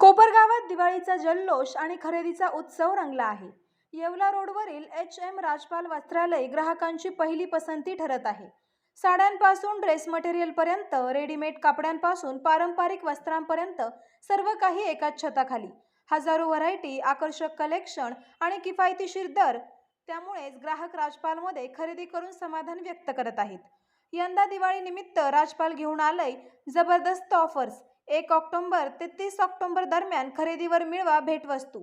कोपरगावात दिवाळीचा जल्लोष आणि खरेदीचा उत्सव रंगला आहे. येवला रोडवरील एच एम राजपाल वस्त्रालय ग्राहकांची पहिली पसंती ठरत आहे. साड्यांपासून ड्रेस मटेरियलपर्यंत रेडीमेड कापड्यांपासून पारंपरिक वस्त्रांपर्यंत सर्व काही एकाच छताखाली. हजारो व्हरायटी आकर्षक कलेक्शन आणि किफायतीशीर दर. त्यामुळेच ग्राहक राजपालमध्ये खरेदी करून समाधान व्यक्त करत आहेत. यंदा दिवाळीनिमित्त राजपाल घेऊन आलंय जबरदस्त ऑफर्स एक ऑक्टोंबर ते तीस ऑक्टोंबर दरम्यान खरेदीवर मिळवा भेटवस्तू.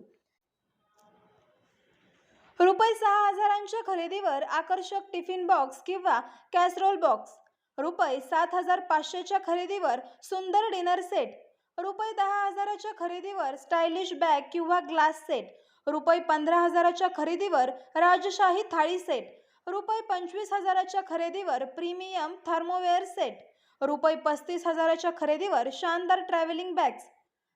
रुपये सहा हजारांच्या खरेदीवर आकर्षक टिफिन बॉक्स किंवा कॅसरोल बॉक्स. रुपये सात हजार पाचशेच्या खरेदीवर सुंदर डिनर सेट. रुपये दहा हजाराच्या खरेदीवर स्टायलिश बॅग किंवा ग्लास सेट. रुपये पंधरा हजाराच्या खरेदीवर राजशाही थाळी सेट. रुपये पंचवीस हजाराच्या खरेदीवर प्रीमियम थर्मोवेअर सेट. रुपये पस्तीस हजाराच्या खरेदीवर शानदार ट्रॅव्हलिंग बॅग्स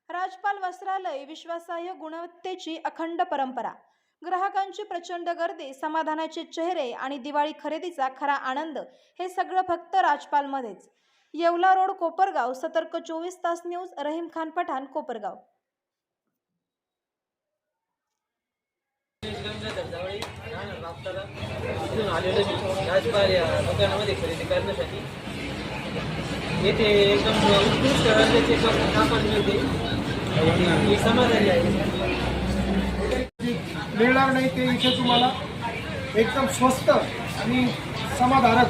राजपाल वस्त्रालय विश्वासार्ह गुणवत्तेची अखंड परंपरा. ग्राहकांची प्रचंड गर्दी समाधानाचे चेहरे आणि दिवाळी खरेदीचा खरा आनंद हे सगळं फक्त राजपालमध्येच. येवला रोड कोपरगाव सतर्क चोवीस तास न्यूज रहीम खान पठाण कोपरगाव. आलेलो मी राजपाल या दुकानामध्ये खरेदी करण्यासाठी येथे एकदम उत्कृष्ट दर्जाचे कप- कापड मिळते मी समाधानी आहे. मिळणार नाही ते इथे तुम्हाला. एकदम स्वस्त आणि समाधारक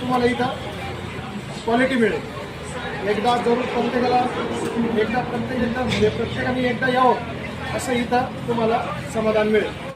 तुम्हाला इथं क्वालिटी मिळेल. एकदा जरूर प्रत्येकाला एकदा प्रत्येक एकदा म्हणजे प्रत्येकाने एकदा यावं असं इथं तुम्हाला समाधान मिळेल.